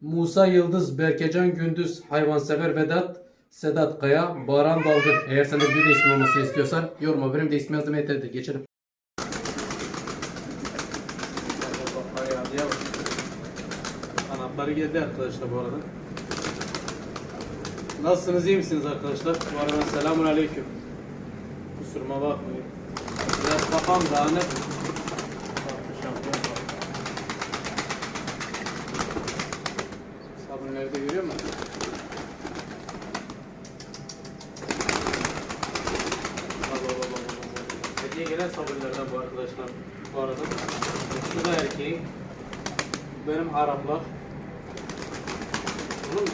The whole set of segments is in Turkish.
Musa Yıldız, Berkecan Gündüz, Hayvansever Vedat, Sedat Kaya, Baran Dalgın. Eğer sen de bir de ismi olmasını istiyorsan yoruma benim de ismi yazdım yeterlidir. Geçelim. Anahtarı geldi arkadaşlar bu arada. Nasılsınız iyi misiniz arkadaşlar? Bu arada selamun aleyküm. Kusuruma bakmayın. Biraz kafam dağınık. Nerede görüyor musun? Baba baba baba baba. Hediye gelen sabunlardan bu arkadaşlar. Bu arada. Şu da erkeğin. Benim Araplar. Oğlum.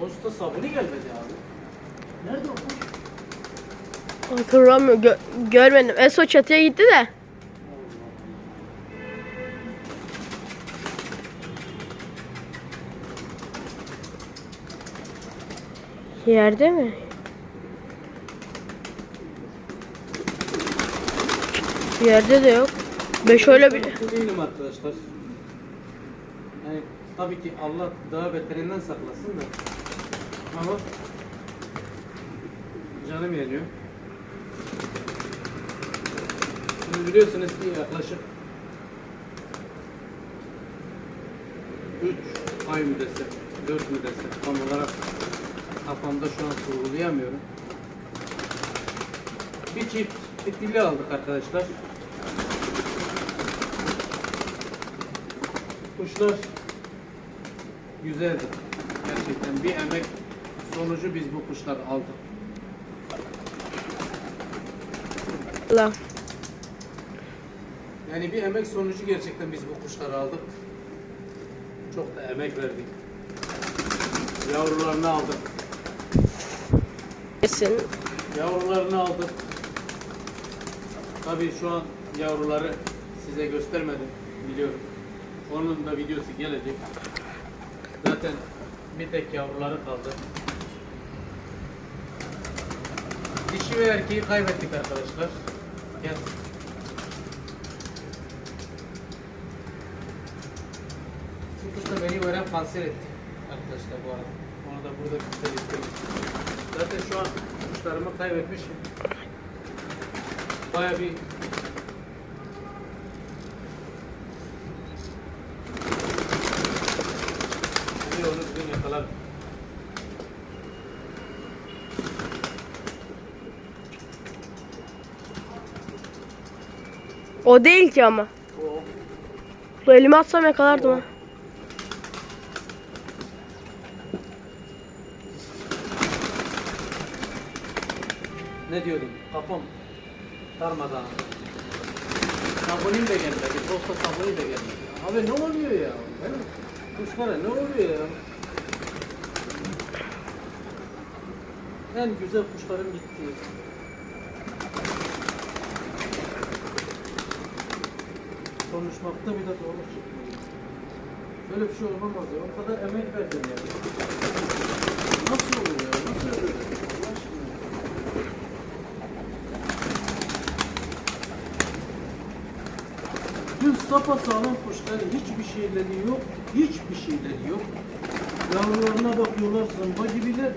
Posta sabunu gelmedi abi. Nerede o? Hatırlamıyorum. Gö- görmedim. En son çatıya gitti de. Yerde mi? Yerde de yok. Ben şöyle bir... Mutlu değilim arkadaşlar. Yani tabii ki Allah daha beterinden saklasın da. Ama canım yanıyor. Şimdi biliyorsunuz ki yaklaşık 3 ay mı desek, 4 mü desek tam olarak kafamda şu an sorgulayamıyorum. Bir çift fitilli aldık arkadaşlar. Kuşlar güzeldi. Gerçekten bir emek sonucu biz bu kuşları aldık. La. Yani bir emek sonucu gerçekten biz bu kuşları aldık. Çok da emek verdik. Yavrularını aldık. Kesin. Yavrularını aldık. Tabii şu an yavruları size göstermedim. Biliyorum. Onun da videosu gelecek. Zaten bir tek yavruları kaldı. Dişi ve erkeği kaybettik arkadaşlar. Gel. Da beni veren kanser etti. Arkadaşlar bu arada. Onu da burada göstereyim. Zaten şu an kuşlarımı kaybetmişim. Baya bir bir onu bugün yakalar. O değil ki ama. O Bu elime atsam yakalardım ha. Ne diyordum? Kafam darmadağın. Sabunim de gelmedi. Posta sabuni de gelmedi. Abi ne oluyor ya? Kuşlara ne oluyor ya? En güzel kuşlarım gitti. Konuşmakta bile zorluk çekiyorum. Böyle bir şey olamaz ya. O kadar emek verdim ya. Nasıl olur ya? Nasıl olur? Allah aşkına. Düz sapa sağlam kuşların hiçbir şeyleri yok. Hiçbir şeyleri yok. Yavrularına bakıyorlar zımba gibiler.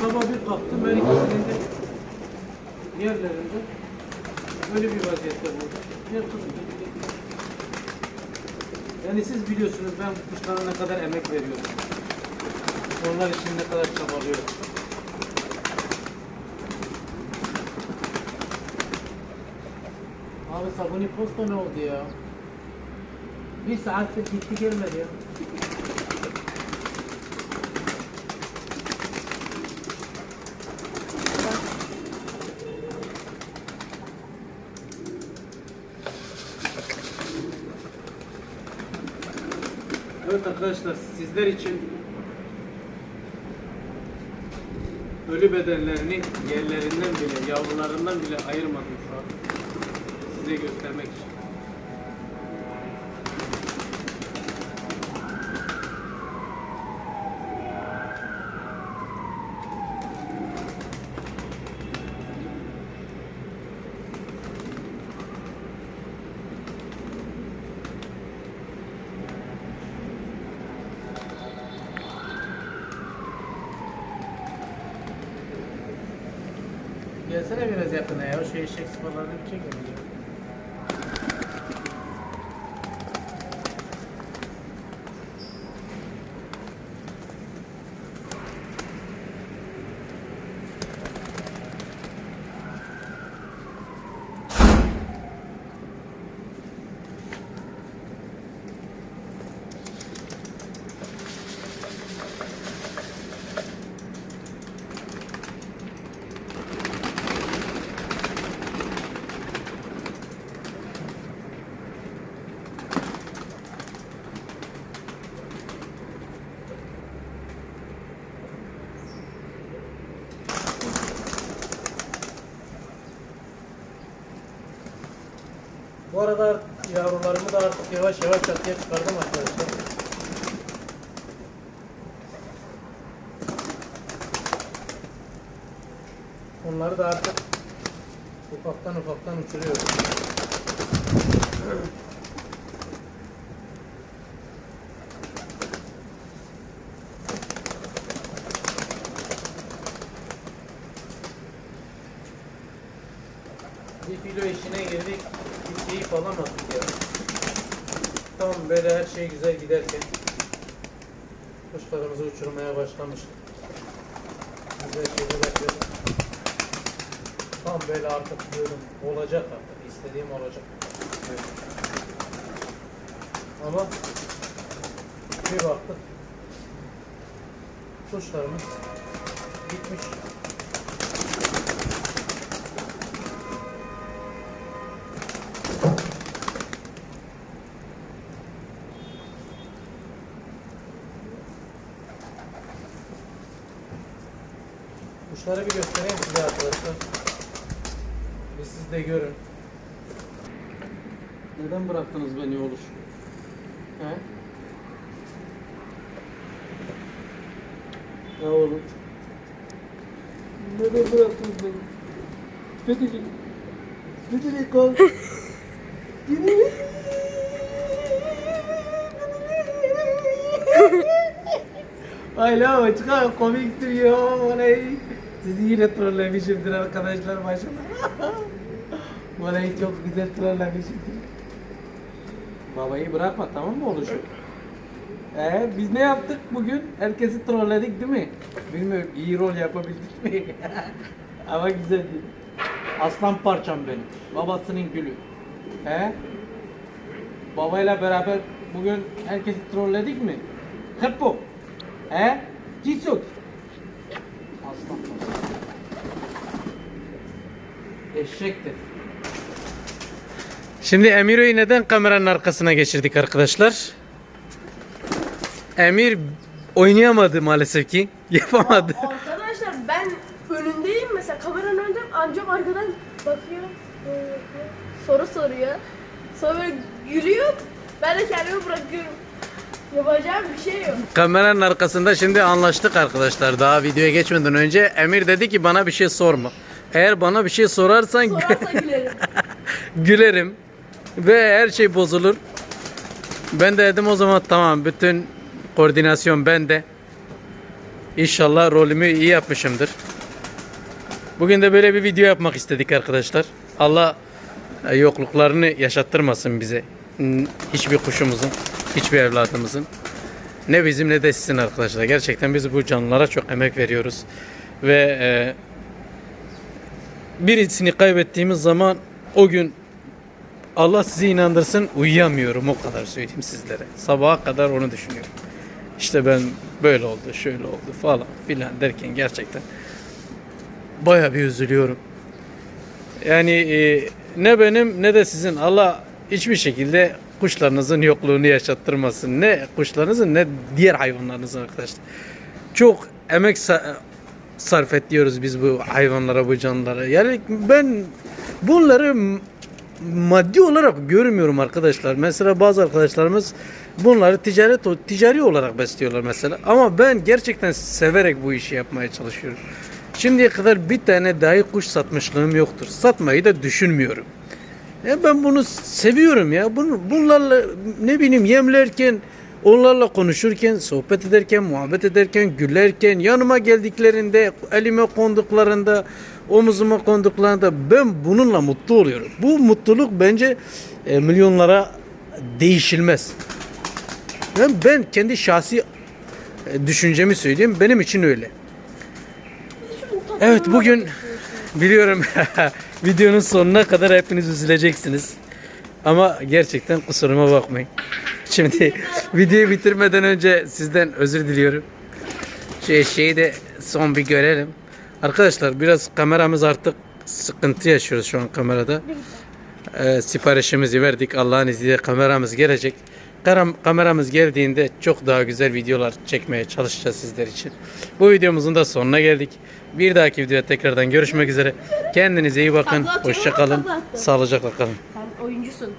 Sabah bir kalktım her ikisinin de yerlerinde böyle bir vaziyette buldum. Gel kızım. Yani siz biliyorsunuz ben kuşlara ne kadar emek veriyorum. Onlar için ne kadar çabalıyorum. Abi sabuni posta ne oldu ya? Bir saattir gitti gelmedi ya. Evet arkadaşlar sizler için ölü bedenlerini yerlerinden bile, yavrularından bile ayırmadım şu an size göstermek için. Gelsene biraz yakına ya. Şu eşek sıfalarını bir çekelim. Bu arada yavrularımı da artık yavaş yavaş çatıya çıkardım arkadaşlar. Onları da artık ufaktan ufaktan uçuruyorum. Bir filo işine girdik, keyif alamadık ya. Tam böyle her şey güzel giderken kuşlarımızı uçurmaya başlamıştık. Güzel şeyler yapıyorduk. Tam böyle artık diyorum olacak artık, istediğim olacak. Evet. Ama bir baktık kuşlarımız gitmiş. Kuşları bir göstereyim size arkadaşlar. Bir siz de görün. Neden bıraktınız beni oluş? He? Ya oğlum. Neden bıraktınız beni? Fetheciğim. Fetheciğim kal. Ay la o çıkar komik duruyor vallahi. Sizi yine trollemişimdir arkadaşlar başına. vallahi çok güzel trollemişimdir. Babayı bırakma tamam mı oluşu? Ee, biz ne yaptık bugün? Herkesi trolledik değil mi? Bilmiyorum iyi rol yapabildik mi? Ama güzeldi. Aslan parçam benim. Babasının gülü. He? Babayla beraber bugün herkesi trolledik mi? Hep bu. He? Cicuk. Aslan parçam. Eşektir. Şimdi Emiro'yu neden kameranın arkasına geçirdik arkadaşlar? Emir oynayamadı maalesef ki. Yapamadı. Arkadaşlar ben önündeyim mesela kameranın önünde amcam arkadan bakıyor. böyle bakıyor, Soru soruyor. Sonra böyle gülüyor. Ben de kendimi bırakıyorum. Yapacağım bir şey yok. Kameranın arkasında şimdi anlaştık arkadaşlar. Daha videoya geçmeden önce Emir dedi ki bana bir şey sorma. Eğer bana bir şey sorarsan Sorarsa gülerim. gülerim ve her şey bozulur. Ben de dedim o zaman tamam bütün koordinasyon bende. İnşallah rolümü iyi yapmışımdır. Bugün de böyle bir video yapmak istedik arkadaşlar. Allah e, yokluklarını yaşattırmasın bize. Hiçbir kuşumuzun, hiçbir evladımızın. Ne bizim ne de sizin arkadaşlar. Gerçekten biz bu canlılara çok emek veriyoruz. Ve e, birisini kaybettiğimiz zaman o gün Allah sizi inandırsın uyuyamıyorum o kadar söyleyeyim sizlere. Sabaha kadar onu düşünüyorum. İşte ben böyle oldu, şöyle oldu falan filan derken gerçekten baya bir üzülüyorum. Yani e, ne benim ne de sizin Allah hiçbir şekilde kuşlarınızın yokluğunu yaşattırmasın. Ne kuşlarınızın ne diğer hayvanlarınızın arkadaşlar. Çok emek sa- sarf ediyoruz biz bu hayvanlara, bu canlılara. Yani ben bunları maddi olarak görmüyorum arkadaşlar. Mesela bazı arkadaşlarımız bunları ticaret ticari olarak besliyorlar mesela. Ama ben gerçekten severek bu işi yapmaya çalışıyorum. Şimdiye kadar bir tane dahi kuş satmışlığım yoktur. Satmayı da düşünmüyorum. Ya ben bunu seviyorum ya. Bunu, bunlarla ne bileyim yemlerken Onlarla konuşurken, sohbet ederken, muhabbet ederken, gülerken, yanıma geldiklerinde, elime konduklarında, omuzuma konduklarında ben bununla mutlu oluyorum. Bu mutluluk bence e, milyonlara değişilmez. Ben, ben kendi şahsi e, düşüncemi söyleyeyim. Benim için öyle. Evet bugün biliyorum videonun sonuna kadar hepiniz üzüleceksiniz. Ama gerçekten kusuruma bakmayın. Şimdi videoyu bitirmeden önce sizden özür diliyorum. Şu eşeği de son bir görelim. Arkadaşlar biraz kameramız artık sıkıntı yaşıyoruz şu an kamerada. Ee, siparişimizi verdik. Allah'ın izniyle kameramız gelecek. Karam- Kameramız geldiğinde çok daha güzel videolar çekmeye çalışacağız sizler için. Bu videomuzun da sonuna geldik. Bir dahaki videoda tekrardan görüşmek üzere. Kendinize iyi bakın. Takla atıyor Hoşça ama kalın. takla attı. Sağlıcakla kalın. Sen oyuncusun.